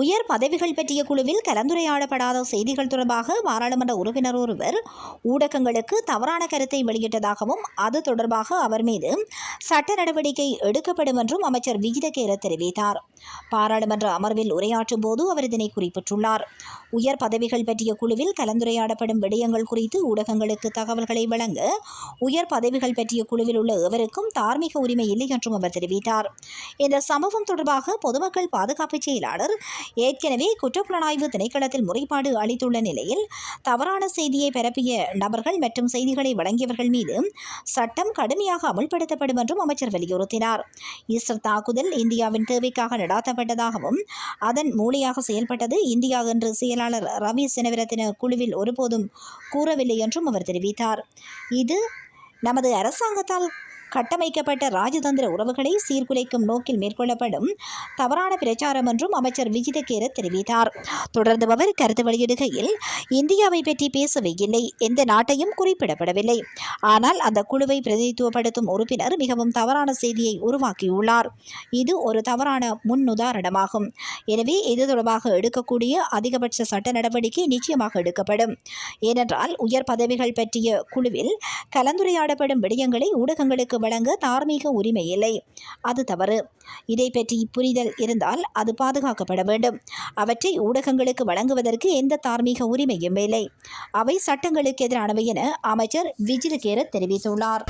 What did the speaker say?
உயர் பதவிகள் பற்றிய குழுவில் கலந்துரையாடப்படாத செய்திகள் தொடர்பாக பாராளுமன்ற உறுப்பினர் ஒருவர் ஊடகங்களுக்கு தவறான கருத்தை வெளியிட்டதாகவும் அது தொடர்பாக அவர் மீது சட்ட நடவடிக்கை எடுக்கப்படும் என்றும் அமைச்சர் விகிதகேர தெரிவித்தார். பாராளுமன்ற அமர்வில் உரையாற்றும் போது அவர் இதனை குறிப்பிட்டுள்ளார். உயர் பதவிகள் பற்றிய குழுவில் கலந்துரையாடப்படும் விடயங்கள் குறித்து ஊடகங்களுக்கு தகவல்களை வழங்க உயர் பதவிகள் பற்றிய குழுவில் உள்ள எவருக்கும் தார்மீக உரிமை இல்லை என்றும் அவர் தெரிவித்தார். இந்த சம்பவம் தொடர்பாக பொதுமக்கள் பாதுகாப்பு செயலாளர் ஏற்கனவே குற்றப்புலனாய்வு திணைக்களத்தில் முறைப்பாடு அளித்துள்ள நிலையில் தவறான செய்தியை பரப்பிய நபர்கள் மற்றும் செய்திகளை வழங்கியவர்கள் மீது சட்டம் கடுமையாக அமுல்படுத்தப்படும் என்றும் அமைச்சர் வலியுறுத்தினார். ஈஸ்டர் தாக்குதல் இந்தியாவின் தேவைக்காக நடாத்தப்பட்டதாகவும் அதன் மூளையாக செயல்பட்டது இந்தியா என்று செயலாளர் ரவி செனவிரத்தின குழுவில் ஒருபோதும் கூறவில்லை என்றும் அவர் தெரிவித்தார். இது நமது அரசாங்கத்தால் கட்டமைக்கப்பட்ட ராஜதந்திர உறவுகளை சீர்குலைக்கும் நோக்கில் மேற்கொள்ளப்படும் தவறான பிரச்சாரம் என்றும் அமைச்சர் விஜிதகேர தெரிவித்தார். தொடர்ந்து அவர் கருத்து வெளியிடுகையில் இந்தியாவை பற்றி பேசவே இல்லை எந்த நாட்டையும் குறிப்பிடப்படவில்லை. ஆனால் அந்த குழுவை பிரதிநிதித்துவப்படுத்தும் உறுப்பினர் மிகவும் தவறான செய்தியை உருவாக்கியுள்ளார். இது ஒரு தவறான முன்னுதாரணமாகும். எனவே இது தொடர்பாக எடுக்கக்கூடிய அதிகபட்ச சட்ட நடவடிக்கை நிச்சயமாக எடுக்கப்படும். ஏனென்றால் உயர் பதவிகள் பற்றிய குழுவில் கலந்துரையாடப்படும் விடயங்களை ஊடகங்களுக்கு வழங்க தார்மீக உரிமை இல்லை. அது தவறு. இதை பற்றி புரிதல் இருந்தால் அது பாதுகாக்கப்பட வேண்டும். அவற்றை ஊடகங்களுக்கு வழங்குவதற்கு எந்த தார்மீக உரிமையும் இல்லை. அவை சட்டங்களுக்கு எதிரானவை என அமைச்சர் விஜிலகேர தெரிவித்துள்ளார்.